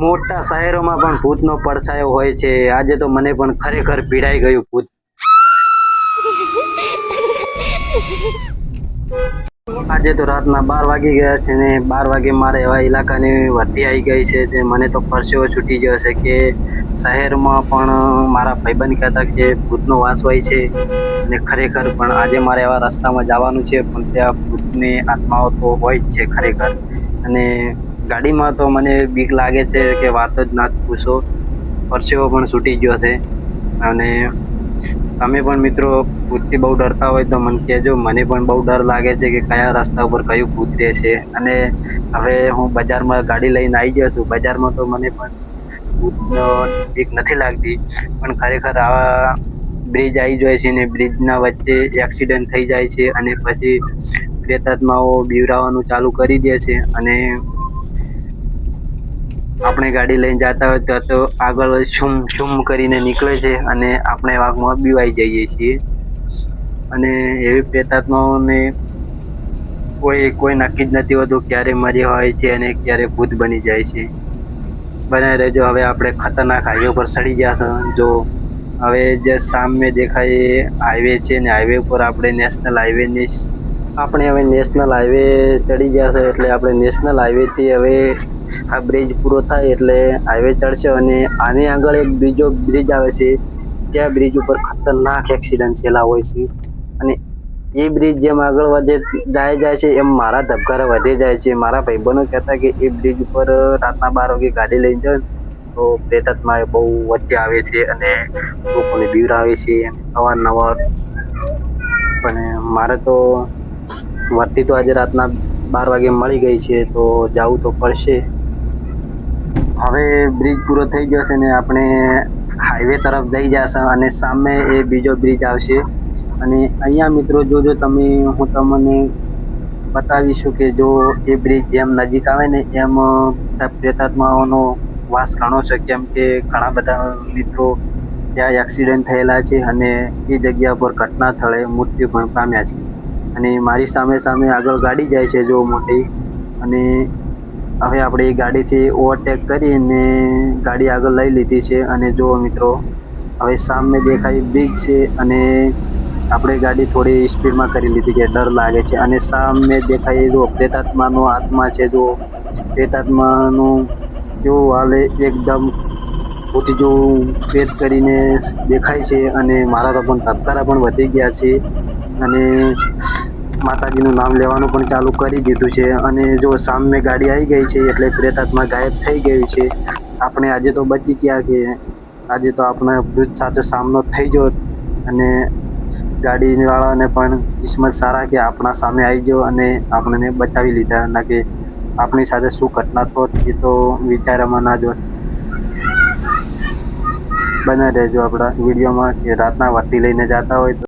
મોટા શહેરોમાં પણ ભૂતનો પડછાયો હોય છે. આજે તો મને પણ ખરેખર પીડાઈ ગયું ભૂત. આજે તો રાતના બાર વાગી ગયા છે ને બાર વાગે મારે એવા ઇલાકાની વધી આવી ગઈ છે તે મને તો પરસેવો છૂટી ગયો છે કે શહેરમાં પણ મારા ભાઈબંધ કહેતા કે ભૂતનો વાસ હોય છે અને ખરેખર પણ આજે મારે એવા રસ્તામાં જવાનું છે પણ ત્યાં ભૂતની આત્માઓ તો હોય જ છે ખરેખર. અને ગાડીમાં તો મને બીક લાગે છે કે વાત જ ના પૂછો. પરસેવો પણ છૂટી ગયો છે. અને તમે પણ મિત્રો ભૂતથી બહુ ડરતા હોય તો મને કહેજો. મને પણ બહુ ડર લાગે છે કે કયા રસ્તા ઉપર કયું ભૂત છે. અને હવે હું બજારમાં ગાડી લઈને આવી ગયો છું. બજારમાં તો મને પણ બીક નથી લાગતી. પણ ખરેખર આવા બ્રિજ આવી જાય છે ને બ્રિજના વચ્ચે એક્સિડન્ટ થઈ જાય છે અને પછી પ્રેતાત્માઓ બીવરાવાનું ચાલુ કરી દે છે. અને આપણે ગાડી લઈને જતા હોય તો આગળ શુમ શુમ કરીને નીકળે છે અને આપણે વાઘમાં બીવાઈ જઈએ છીએ. અને એવી પ્રેતાત્માઓને કોઈ કોઈ નક્કી જ નથી હોતું ક્યારે મરી હોય છે અને ક્યારે ભૂત બની જાય છે. બને રહેજો, હવે આપણે ખતરનાક હાઈવે પર સડી છે. જો, હવે જે સામે દેખાય એ હાઈવે છે ને હાઈવે ઉપર આપણે નેશનલ હાઈવેની આપણે હવે નેશનલ હાઈવે ચડી ગયા છે એટલે આપણે નેશનલ હાઈવેથી હવે આ બ્રિજ પૂરો થાય એટલે હાઈવે ચડશે અને આની આગળ એક બીજો બ્રિજ આવે છે, ત્યાં બ્રિજ ઉપર ખતરનાક એક્સિડન્ટ થયેલા હોય છે. અને એ બ્રિજ જેમ આગળ વધે જાય જાય છે, એમ મારા ધબકારા વધે જાય છે. મારા ભાઈબંધો કહેતા કે એ બ્રિજ ઉપર રાતના બાર વાગે ગાડી લઈને જાય તો પ્રેતાત્મા બહુ વચ્ચે આવે છે અને લોકોને બીવરાવે છે. અવારનવાર. પણ મારે તો વર્તી તો આજે રાતના બાર વાગે મળી ગઈ છે, તો જવું તો પડશે. હવે બ્રિજ પૂરો થઈ ગયો છે ને આપણે હાઈવે તરફ જઈ જશે અને સામે એ બીજો બ્રિજ આવશે. અને અહીંયા મિત્રો જોજો તમે, હું તમને બતાવીશું કે જો એ બ્રિજ જેમ નજીક આવે ને એમ પ્રેતાત્માઓનો વાસ ઘણો છે, કેમ કે ઘણા બધા મિત્રો ત્યાં એક્સિડન્ટ થયેલા છે અને એ જગ્યા પર ઘટના સ્થળે મૃત્યુ પણ પામ્યા છે. અને મારી સામે સામે આગળ ગાડી જાય છે જો મોટી. અને હવે આપણે એ ગાડીથી ઓવરટેક કરીને ગાડી આગળ લઈ લીધી છે. અને જુઓ મિત્રો, હવે સામે દેખાય બ્રિજ છે અને આપણે ગાડી થોડી સ્પીડમાં કરી લીધી કે ડર લાગે છે. અને સામે દેખાય જો પ્રેતાત્માનો આત્મા છે જો, પ્રેતાત્માનું કેવું હાલે એકદમ પોતે જો પ્રેત કરીને દેખાય છે અને મારા તો પણ ધબકારા પણ વધી ગયા છે. અને માતાજીનું નામ લેવાનું પણ ચાલુ કરી દીધું છે. અને જો સામે ગાડી આવી ગઈ છે, એટલે પ્રેતાત્મા ગાયબ થઈ ગયું છે. આપણે આજે તો બચી ગયા કે આજે તો આપણે ભૂત સાથે સામનો થઈ ગયો અને ગાડીવાળાને પણ કિસ્મત સારા કે આપણા સામે આવી ગયો અને આપણને બચાવી લીધા. ના કે આપણી સાથે શું ઘટના થોત એ તો વિચારમાં ના જોત બને રહેજો આપણા વિડીયોમાં કે રાતના વર્તી લઈને જતા હોય તો.